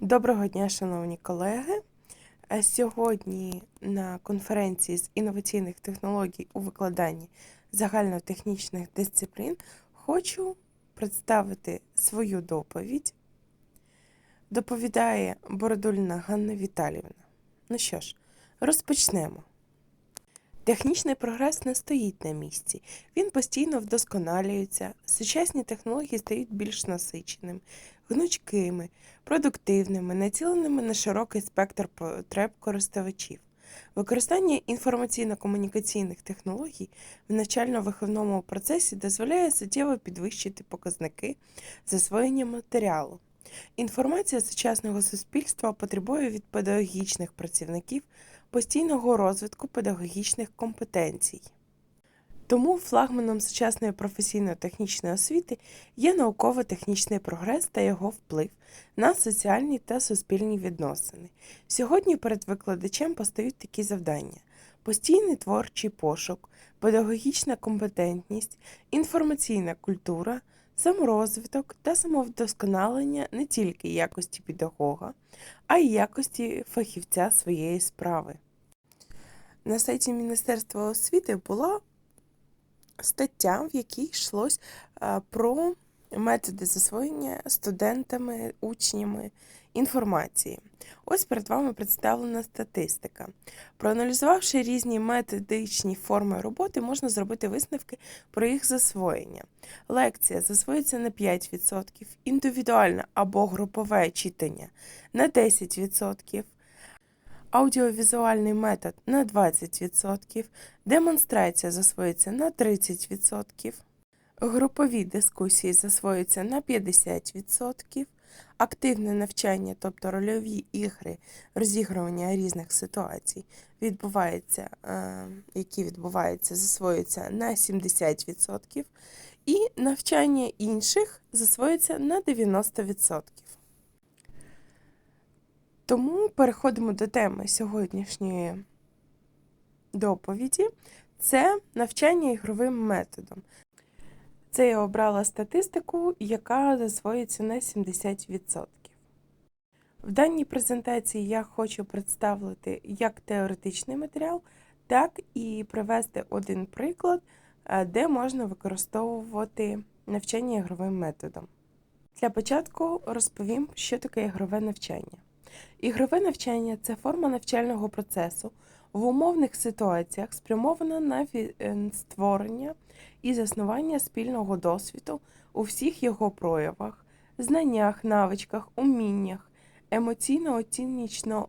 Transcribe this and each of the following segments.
Доброго дня, шановні колеги. Е, Сьогодні на конференції з інноваційних технологій у викладанні загальнотехнічних дисциплін хочу представити свою доповідь. Доповідає Бородульна Ганна Віталіївна. Ну що ж, розпочнемо. Технічний прогрес не стоїть на місці, він постійно вдосконалюється, сучасні технології стають більш насиченими, гнучкими, продуктивними, націленими на широкий спектр потреб користувачів. Використання інформаційно-комунікаційних технологій в навчально-виховному процесі дозволяє суттєво підвищити показники засвоєння матеріалу. Інформація сучасного суспільства потребує від педагогічних працівників постійного розвитку педагогічних компетенцій. Тому флагманом сучасної професійно-технічної освіти є науково-технічний прогрес та його вплив на соціальні та суспільні відносини. Сьогодні перед викладачем постають такі завдання: постійний творчий пошук, педагогічна компетентність, інформаційна культура, саморозвиток та самовдосконалення не тільки якості педагога, а й якості фахівця своєї справи. На сайті Міністерства освіти була стаття, в якій йшлось е, про методи засвоєння студентами, учнями інформації. Ось перед вами представлена статистика. Проаналізувавши різні методичні форми роботи, можна зробити висновки про їх засвоєння. Лекція засвоюється на 5%, індивідуальне або групове читання на 10%. Аудіовізуальний метод на 20%, демонстрація засвоїться на 30%, групові дискусії засвоюються на 50%, активне навчання, тобто рольові ігри, розігрування різних ситуацій, відбувається, е, які відбуваються, засвоюються на 70%, і навчання інших засвоюється на 90%. Тому переходимо до теми сьогоднішньої доповіді. Це навчання ігровим методом. Це я обрала статистику, яка засвоюється на 70%. В даній презентації я хочу представити як теоретичний матеріал, так і привести один приклад, е, де можна використовувати навчання ігровим методом. Для початку розповім, що таке ігрове навчання. Ігрове навчання це форма навчального процесу в умовних ситуаціях, спрямована на створення і заснування спільного досвіду у всіх його проявах, знаннях, навичках, уміннях, емоційно-оцінічно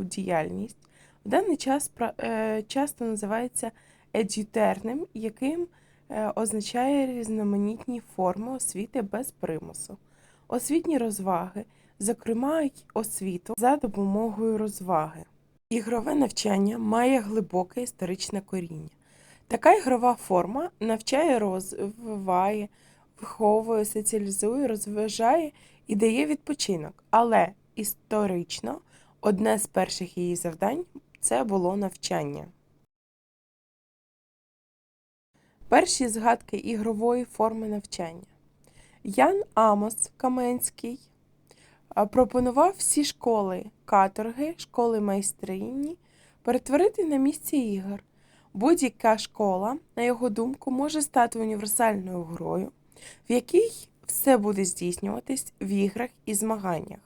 е, діяльність. В даний час е, часто називається едютерним, яким е, означає різноманітні форми освіти без примусу, освітні розваги, зокрема й освіту за допомогою розваги. Ігрове навчання має глибоке історичне коріння. Така ігрова форма навчає, розвиває, виховує, соціалізує, розважає і дає відпочинок. Але історично одне з перших її завдань це було навчання. Перші згадки ігрової форми навчання. Ян Амос Каменський пропонував всі школи каторги, школи майстрині перетворити на місце ігор. Будь-яка школа, на його думку, може стати універсальною грою, в якій все буде здійснюватись в іграх і змаганнях,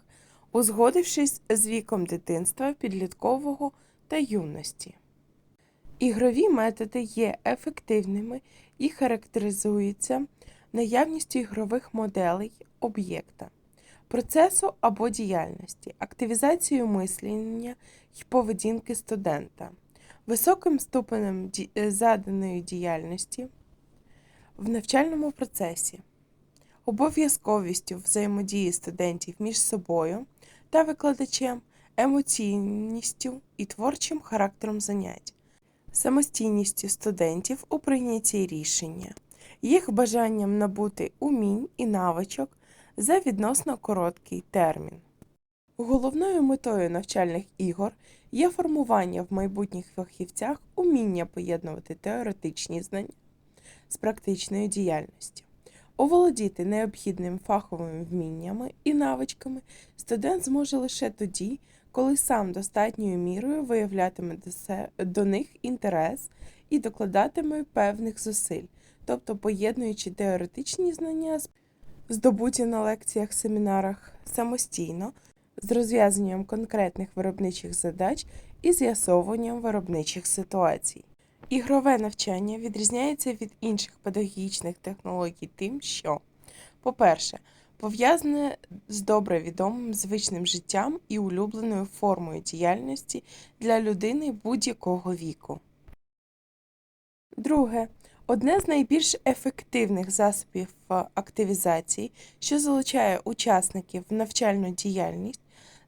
узгодившись з віком дитинства, підліткового та юності. Ігрові методи є ефективними і характеризуються наявністю ігрових моделей об'єкта, процесу або діяльності, активізацією мислення й поведінки студента, високим ступенем е, заданої діяльності в навчальному процесі, обов'язковістю взаємодії студентів між собою та викладачем, емоційністю і творчим характером занять, самостійністю студентів у прийнятті рішення, їх бажанням набути умінь і навичок за відносно короткий термін. Головною метою навчальних ігор є формування в майбутніх фахівцях уміння поєднувати теоретичні знання з практичною діяльністю. Оволодіти необхідними фаховими вміннями і навичками студент зможе лише тоді, коли сам достатньою мірою виявлятиме до, до них інтерес і докладатиме певних зусиль, тобто поєднуючи теоретичні знання, з- здобуті на лекціях, семінарах самостійно, з розв'язанням конкретних виробничих задач і з'ясовуванням виробничих ситуацій. Ігрове навчання відрізняється від інших педагогічних технологій тим, що, по-перше, пов'язане з добре відомим звичним життям і улюбленою формою діяльності для людини будь-якого віку. Друге, одне з найбільш ефективних засобів е, активізації, що залучає учасників в навчальну діяльність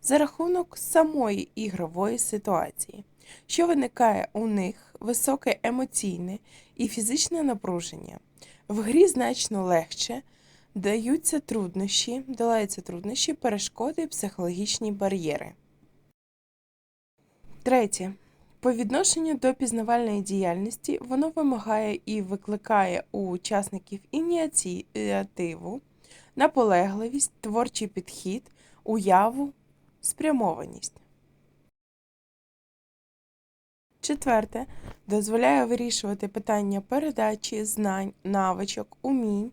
за рахунок самої ігрової ситуації, що виникає у них високе емоційне і фізичне напруження. В грі значно легше даються труднощі, долаються труднощі, перешкоди психологічні бар'єри. Третє. По відношенню до пізнавальної діяльності воно вимагає і викликає у учасників ініціативу, наполегливість, творчий підхід, уяву, спрямованість. Четверте. Дозволяє вирішувати питання передачі знань, навичок, умінь,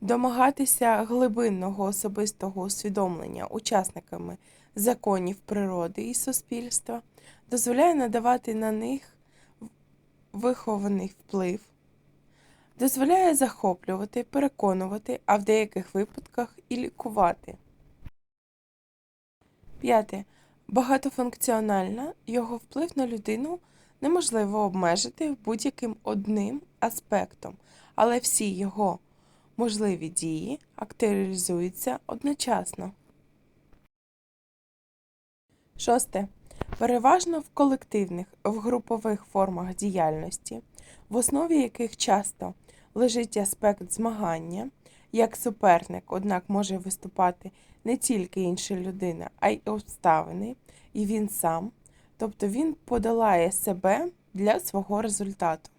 домагатися глибинного особистого усвідомлення учасниками законів природи і суспільства, дозволяє надавати на них вихований вплив, дозволяє захоплювати, переконувати, а в деяких випадках і лікувати. П'яте. Багатофункціональна його вплив на людину неможливо обмежити будь-яким одним аспектом, але всі його можливі дії актуалізуються одночасно. Шосте. Переважно в колективних, в групових формах діяльності, в основі яких часто лежить аспект змагання, як суперник, однак може виступати не тільки інша людина, а й обставини, і він сам, тобто він подолає себе для свого результату.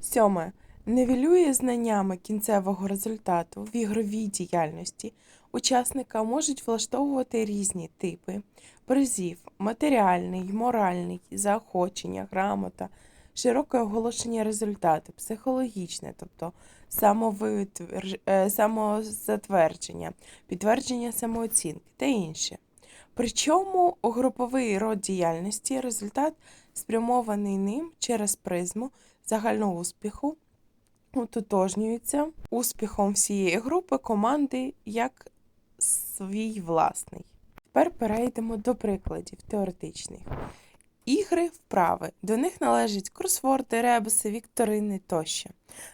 Сьоме. Нивелює знаннями кінцевого результату в ігровій діяльності. Учасника можуть влаштовувати різні типи призів, матеріальний, моральний, заохочення, грамота, широке оголошення результату, психологічне, тобто е, самозатвердження, підтвердження самооцінки та інше. Причому у груповий род діяльності результат спрямований ним через призму загального успіху утотожнюється успіхом всієї групи команди як свій власний. Тепер перейдемо до прикладів теоретичних. Ігри вправи. До них належать кросворди, ребуси, вікторини тощо.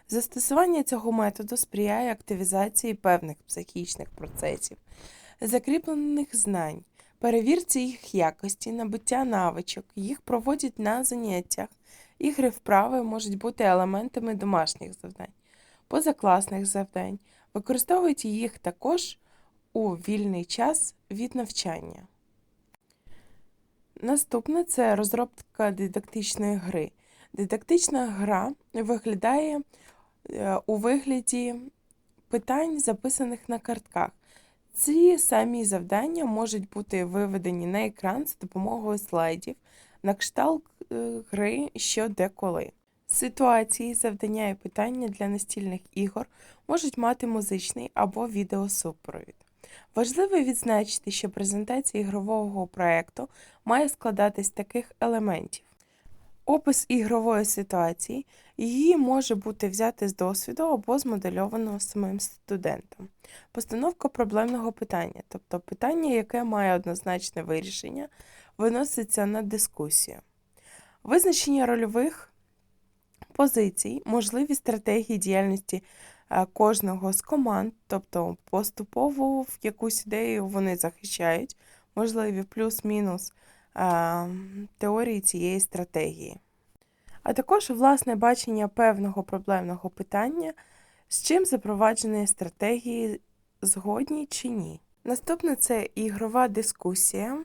Застосування цього методу сприяє активізації певних психічних процесів, закріплених знань, перевірці їх якості, набуття навичок, їх проводять на заняттях. Ігри вправи можуть бути елементами домашніх завдань, позакласних завдань, використовують їх також у вільний час від навчання. Наступне це розробка дидактичної гри. Дидактична гра виглядає е, у вигляді питань, записаних на картках. Ці самі завдання можуть бути виведені на екран за допомогою слайдів на кшталт е, гри що де коли. Ситуації, завдання і питання для настільних ігор можуть мати музичний або відеосупровід. Важливо відзначити, що презентація ігрового проекту має складатись з таких елементів. Опис ігрової ситуації, її може бути взяти з досвіду або змодельовано самим студентом. Постановка проблемного питання, тобто питання, яке має однозначне вирішення, виноситься на дискусію. Визначення рольових позицій, можливі стратегії діяльності кожного з команд, тобто поступово в якусь ідею вони захищають, можливі плюс-мінус е, теорії цієї стратегії. А також власне бачення певного проблемного питання, з чим запроваджені стратегії згодні чи ні. Наступне це ігрова дискусія.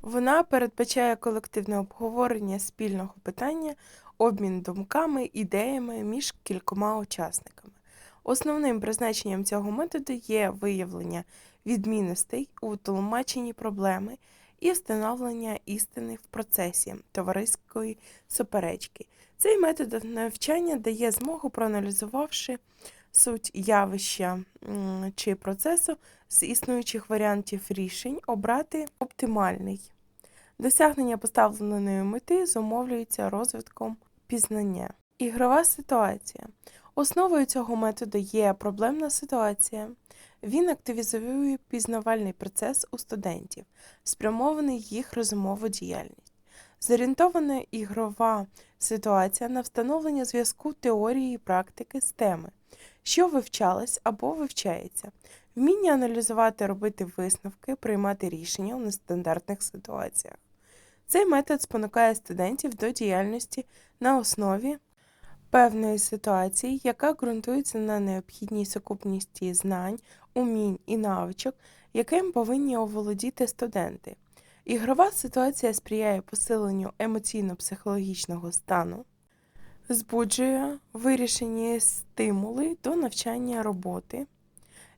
Вона передбачає колективне обговорення спільного питання, обмін думками, ідеями між кількома учасниками. Основним призначенням цього методу є виявлення відмінностей у тлумаченні проблеми і встановлення істини в процесі товариської суперечки. Цей метод навчання дає змогу, проаналізувавши суть явища чи процесу з існуючих варіантів рішень, обрати оптимальний. Досягнення поставленої мети зумовлюється розвитком пізнання. Ігрова ситуація. Основою цього методу є проблемна ситуація. Він активізує пізнавальний процес у студентів, спрямований їх розумову діяльність. Зорієнтована ігрова ситуація на встановлення зв'язку теорії і практики з теми, що вивчалась або вивчається, вміння аналізувати, робити висновки, приймати рішення у нестандартних ситуаціях. Цей метод спонукає студентів до діяльності на основі певної ситуації, яка ґрунтується на необхідній сукупності знань, умінь і навичок, яким повинні оволодіти студенти. Ігрова ситуація сприяє посиленню емоційно-психологічного стану, збуджує вирішені стимули до навчання роботи,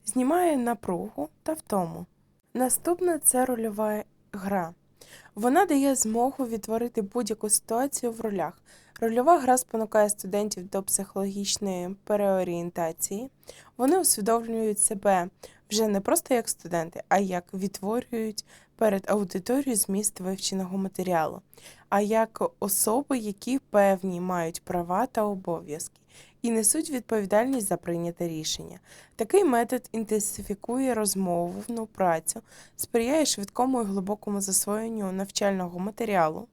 знімає напругу та втому. Наступна це рольова гра. Вона дає змогу відтворити будь-яку ситуацію в ролях. Рольова гра спонукає студентів до психологічної переорієнтації. Вони усвідомлюють себе вже не просто як студенти, а як відтворюють перед аудиторією зміст вивченого матеріалу, а як особи, які певні мають права та обов'язки і несуть відповідальність за прийняте рішення. Такий метод інтенсифікує розмовну працю, сприяє швидкому і глибокому засвоєнню навчального матеріалу.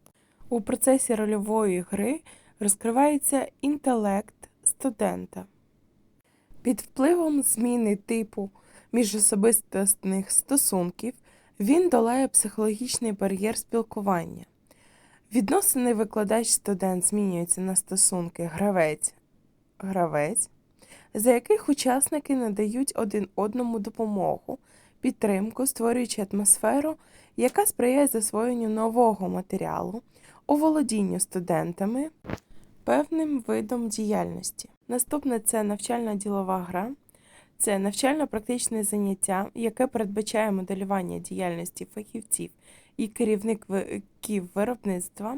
У процесі рольової гри розкривається інтелект студента. Під впливом зміни типу міжособистісних стосунків він долає психологічний бар'єр спілкування. Відносини викладач-студент змінюються на стосунки гравець-гравець, за яких учасники надають один одному допомогу, підтримку, створюючи атмосферу, яка сприяє засвоєнню нового матеріалу, оволодінню студентами певним видом діяльності. Наступне це навчальна ділова гра. Це навчально-практичне заняття, яке передбачає моделювання діяльності фахівців і керівників виробництва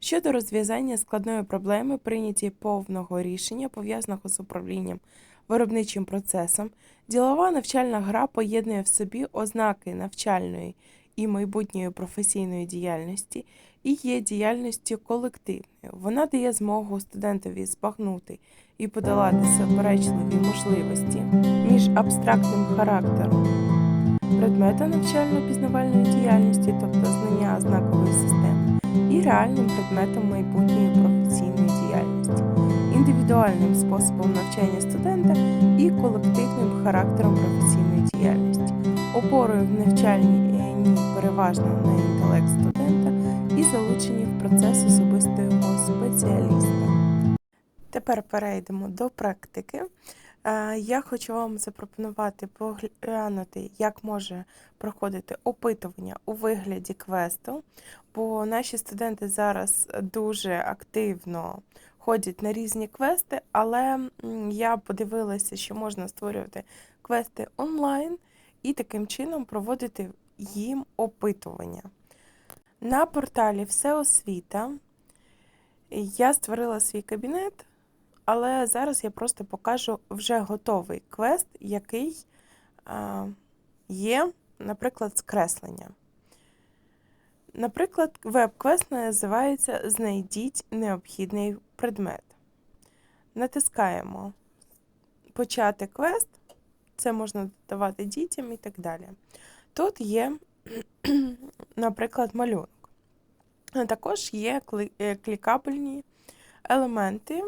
щодо розв'язання складної проблеми, прийняті повного рішення, пов'язаного з управлінням виробничим процесом. Ділова навчальна гра поєднує в собі ознаки навчальної і майбутньої професійної діяльності і є діяльністю колективною. Вона дає змогу студентові збагнути і подолати суперечливі можливості між абстрактним характером предмета навчально-пізнавальної діяльності, тобто знання знакової системи, і реальним предметом майбутньої професійної діяльності, індивідуальним способом навчання студента і колективним характером професійної діяльності, опорою в навчальній переважно на інтелект студента і залучені в процес особистого спеціаліста. Тепер перейдемо до практики. Я хочу вам запропонувати поглянути, як може проходити опитування у вигляді квесту, бо наші студенти зараз дуже активно ходять на різні квести, але я подивилася, що можна створювати квести онлайн і таким чином проводити їм опитування. На порталі Всеосвіта я створила свій кабінет, але зараз я просто покажу вже готовий квест, який є, наприклад, з. Наприклад, веб-квест називається Знайдіть необхідний предмет. Натискаємо Почати квест, це можна додавати дітям і так далі. Тут є, наприклад, малюнок. Також є е, клікабельні елементи,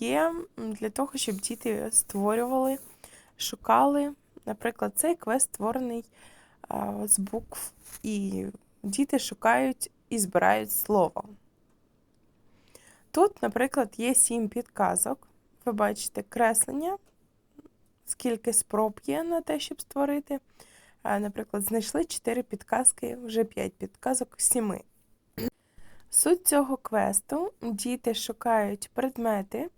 є для того, щоб діти створювали, шукали. Наприклад, цей квест створений з букв, і діти шукають і збирають слово. Тут, наприклад, є сім підказок. Ви бачите креслення, скільки спроб є на те, щоб створити. Наприклад, знайшли 4 підказки, вже 5 підказок 7. Суть цього квесту діти шукають предмети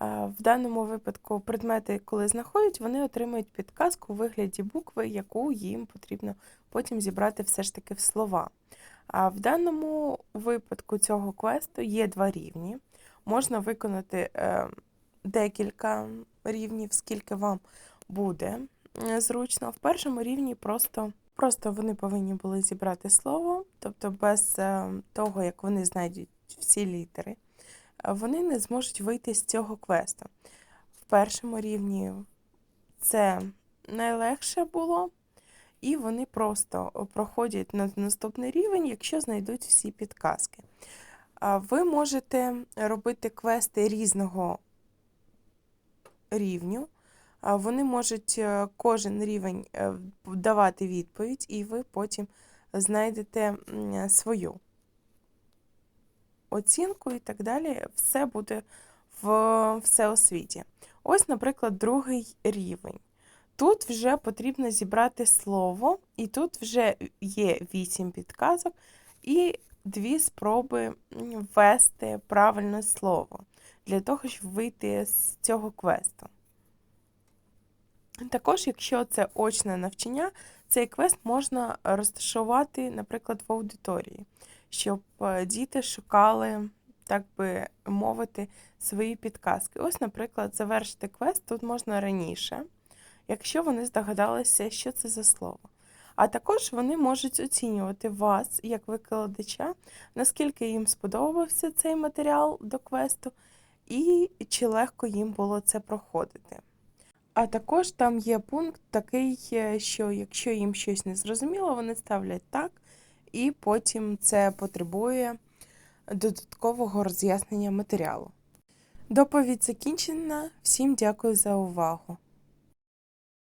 В даному випадку предмети, коли знаходять, вони отримують підказку у вигляді букви, яку їм потрібно потім зібрати все ж таки в слова. А в даному випадку цього квесту є два рівні. Можна виконати е, декілька рівнів, скільки вам буде е, зручно. В першому рівні просто, просто вони повинні були зібрати слово, тобто без е, того, як вони знайдуть всі літери, вони не зможуть вийти з цього квесту. В першому рівні це найлегше було, і вони просто проходять на наступний рівень, якщо знайдуть всі підказки. Ви можете робити квести різного рівню. Вони можуть е, кожен рівень е, давати відповідь, і ви потім знайдете свою оцінку і так далі. Все буде в всеосвіті. Ось, наприклад, другий рівень. Тут вже потрібно зібрати слово, і тут вже є вісім підказок і дві спроби ввести правильне слово для того, щоб вийти з цього квесту. Також, якщо це очне навчання, цей квест можна розташувати, наприклад, в аудиторії, щоб е, діти шукали, так би мовити, свої підказки. Ось, наприклад, завершити квест тут можна раніше, якщо вони здогадалися, що це за слово. А також вони можуть оцінювати вас як викладача, наскільки їм сподобався цей матеріал до квесту, і чи легко їм було це проходити. А також там є пункт такий, е, що якщо їм щось не зрозуміло, вони ставлять так, і потім це потребує додаткового роз'яснення матеріалу. Доповідь закінчена. Всім дякую за увагу!